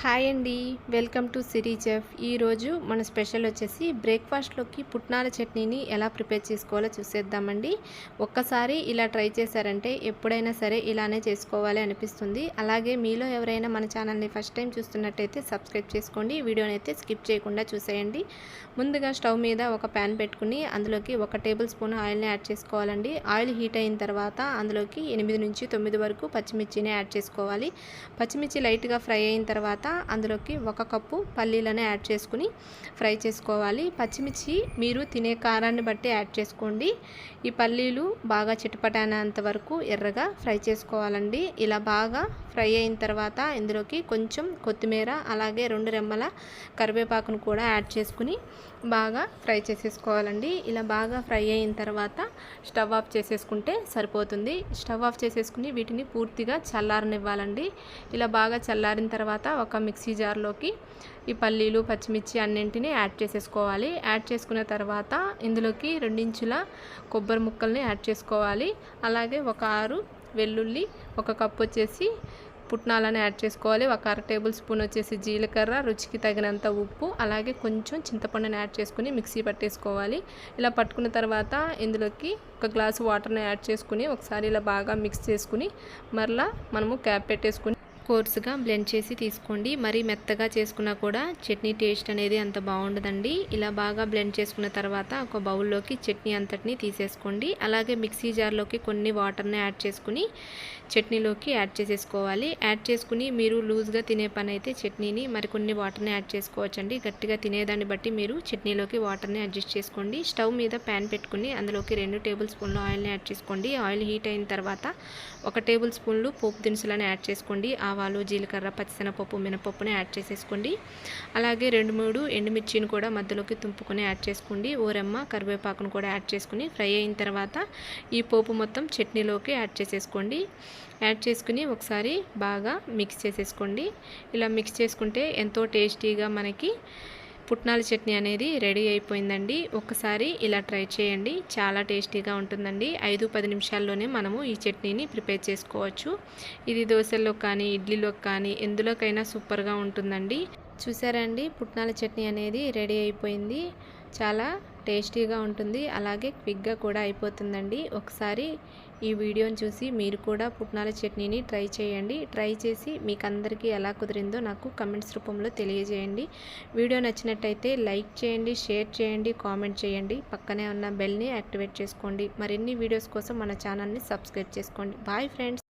Hi అండి. Welcome to Siri chef ఈరోజు మన స్పెషల్ వచ్చేసి బ్రేక్ఫాస్ట్లోకి పుట్నాల చట్నీని ఎలా ప్రిపేర్ చేసుకోవాలో చూసేద్దామండి. ఒక్కసారి ఇలా ట్రై చేశారంటే ఎప్పుడైనా సరే ఇలానే చేసుకోవాలి అనిపిస్తుంది. అలాగే మీలో ఎవరైనా మన ఛానల్ని ఫస్ట్ టైం చూస్తున్నట్టయితే సబ్స్క్రైబ్ చేసుకోండి. వీడియోని అయితే స్కిప్ చేయకుండా చూసేయండి. ముందుగా స్టవ్ మీద ఒక ప్యాన్ పెట్టుకుని అందులోకి ఒక టేబుల్ స్పూన్ ఆయిల్ని యాడ్ చేసుకోవాలండి. ఆయిల్ హీట్ అయిన తర్వాత అందులోకి ఎనిమిది నుంచి తొమ్మిది వరకు పచ్చిమిర్చిని యాడ్ చేసుకోవాలి. పచ్చిమిర్చి లైట్గా ఫ్రై అయిన తర్వాత అందులోకి ఒక కప్పు పల్లీలను యాడ్ చేసుకుని ఫ్రై చేసుకోవాలి. పచ్చిమిర్చి మీరు తినే కారాన్ని బట్టి యాడ్ చేసుకోండి. ఈ పల్లీలు బాగా చిటపటానంత వరకు ఎర్రగా ఫ్రై చేసుకోవాలండి. ఇలా బాగా ఫ్రై అయిన తర్వాత ఇందులోకి కొంచెం కొత్తిమీర అలాగే రెండు రెమ్మల కరివేపాకును కూడా యాడ్ చేసుకుని బాగా ఫ్రై చేసేసుకోవాలండి. ఇలా బాగా ఫ్రై అయిన తర్వాత స్టవ్ ఆఫ్ చేసేసుకుంటే సరిపోతుంది. స్టవ్ ఆఫ్ చేసేసుకుని వీటిని పూర్తిగా చల్లారనివ్వాలండి. ఇలా బాగా చల్లారిన తర్వాత ఒక మిక్సీ జార్లోకి ఈ పల్లీలు పచ్చిమిర్చి అన్నింటినీ యాడ్ చేసేసుకోవాలి. యాడ్ చేసుకున్న తర్వాత ఇందులోకి రెండించుల కొబ్బరి ముక్కల్ని యాడ్ చేసుకోవాలి. అలాగే ఒక ఆరు వెల్లుల్లి ఒక కప్ వచ్చేసి పుట్నాలను యాడ్ చేసుకోవాలి. ఒక అర టేబుల్ స్పూన్ వచ్చేసి జీలకర్ర రుచికి తగినంత ఉప్పు అలాగే కొంచెం చింతపండుని యాడ్ చేసుకుని మిక్సీ పట్టేసుకోవాలి. ఇలా పట్టుకున్న తర్వాత ఇందులోకి ఒక గ్లాసు వాటర్ని యాడ్ చేసుకుని ఒకసారి ఇలా బాగా మిక్స్ చేసుకుని మరలా మనము క్యాప్ పెట్టేసుకుని కోర్సుగా బ్లెండ్ చేసి తీసుకోండి. మరీ మెత్తగా చేసుకున్నా కూడా చట్నీ టేస్ట్ అనేది అంత బాగుండదండి. ఇలా బాగా బ్లెండ్ చేసుకున్న తర్వాత ఒక బౌల్లోకి చట్నీ అంతటిని తీసేసుకోండి. అలాగే మిక్సీ జార్లోకి కొన్ని వాటర్ని యాడ్ చేసుకుని చట్నీలోకి యాడ్ చేసేసుకోవాలి. యాడ్ చేసుకుని మీరు లూజ్గా తినే పని అయితే చట్నీని మరికొన్ని వాటర్ని యాడ్ చేసుకోవచ్చండి. గట్టిగా తినేదాన్ని బట్టి మీరు చట్నీలోకి వాటర్ని అడ్జస్ట్ చేసుకోండి. స్టవ్ మీద ప్యాన్ పెట్టుకుని అందులోకి రెండు టేబుల్ స్పూన్లు ఆయిల్ని యాడ్ చేసుకోండి. ఆయిల్ హీట్ అయిన తర్వాత ఒక టేబుల్ స్పూన్లు పోపు దినుసులను యాడ్ చేసుకోండి. ఆవాలు జీలకర్ర పచ్చిశనగపప్పు మినపప్పుని యాడ్ చేసేసుకోండి. అలాగే రెండు మూడు ఎండుమిర్చిని కూడా మధ్యలోకి తుంపుకొని యాడ్ చేసుకోండి. ఓరెమ్మ కరివేపాకును కూడా యాడ్ చేసుకుని ఫ్రై అయిన తర్వాత ఈ పోపు మొత్తం చట్నీలోకి యాడ్ చేసేసుకోండి. యాడ్ చేసుకుని ఒకసారి బాగా మిక్స్ చేసేసుకోండి. ఇలా మిక్స్ చేసుకుంటే ఎంతో టేస్టీగా మనకి పుట్నాల చట్నీ అనేది రెడీ అయిపోయిందండి. ఒకసారి ఇలా ట్రై చేయండి. చాలా టేస్టీగా ఉంటుందండి. ఐదు పది నిమిషాల్లోనే మనము ఈ చట్నీని ప్రిపేర్ చేసుకోవచ్చు. ఇది దోశల్లో కానీ ఇడ్లీలో కానీ ఎందులోకైనా సూపర్గా ఉంటుందండి. చూసారండి పుట్నాల చట్నీ అనేది రెడీ అయిపోయింది. చాలా టేస్టీగా ఉంటుంది. అలాగే క్విక్గా కూడా అయిపోతుందండి. ఒకసారి ఈ వీడియోని చూసి మీరు కూడా పుట్నాల చట్నీని ట్రై చేయండి. ట్రై చేసి మీకు అందరికీ ఎలా కుదిరిందో నాకు కమెంట్స్ రూపంలో తెలియజేయండి. వీడియో నచ్చినట్టయితే లైక్ చేయండి షేర్ చేయండి కామెంట్ చేయండి. పక్కనే ఉన్న బెల్ని యాక్టివేట్ చేసుకోండి. మరిన్ని వీడియోస్ కోసం మన ఛానల్ని సబ్స్క్రైబ్ చేసుకోండి. Bye friends!